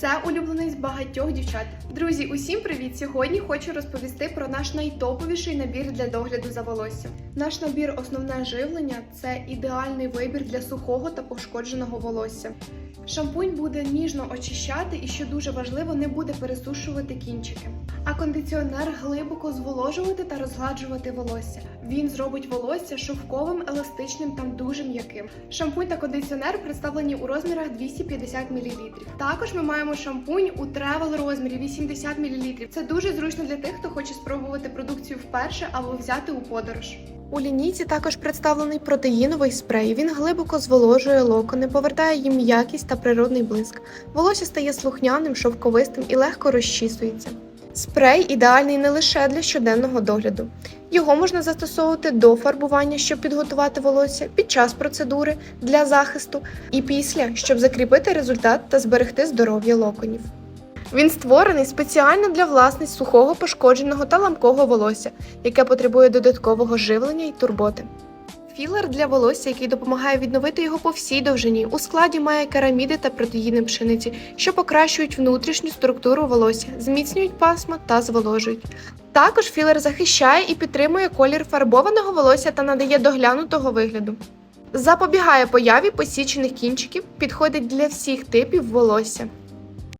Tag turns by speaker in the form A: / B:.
A: Це улюблений з багатьох дівчат. Друзі, усім привіт! Сьогодні хочу розповісти про наш найтоповіший набір для догляду за волоссям. Наш набір основне живлення це ідеальний вибір для сухого та пошкодженого волосся. Шампунь буде ніжно очищати і, що дуже важливо, не буде пересушувати кінчики. А кондиціонер глибоко зволожувати та розгладжувати волосся. Він зробить волосся шовковим, еластичним та дуже м'яким. Шампунь та кондиціонер представлені у розмірах 250 мл. Також ми маємо шампунь у тревел розмірі 80 мл. Це дуже зручно для тих, хто хоче спробувати продукцію вперше або взяти у подорож. У лінійці також представлений протеїновий спрей. Він глибоко зволожує локони, повертає їм м'якість та природний блиск. Волосся стає слухняним, шовковистим і легко розчісується. Спрей ідеальний не лише для щоденного догляду. Його можна застосовувати до фарбування, щоб підготувати волосся, під час процедури для захисту і після, щоб закріпити результат та зберегти здоров'я локонів. Він створений спеціально для власниць сухого, пошкодженого та ламкого волосся, яке потребує додаткового живлення і турботи. Філер для волосся, який допомагає відновити його по всій довжині. У складі має кераміди та протеїни пшениці, що покращують внутрішню структуру волосся, зміцнюють пасма та зволожують. Також філер захищає і підтримує колір фарбованого волосся та надає доглянутого вигляду. Запобігає появі посічених кінчиків, підходить для всіх типів волосся.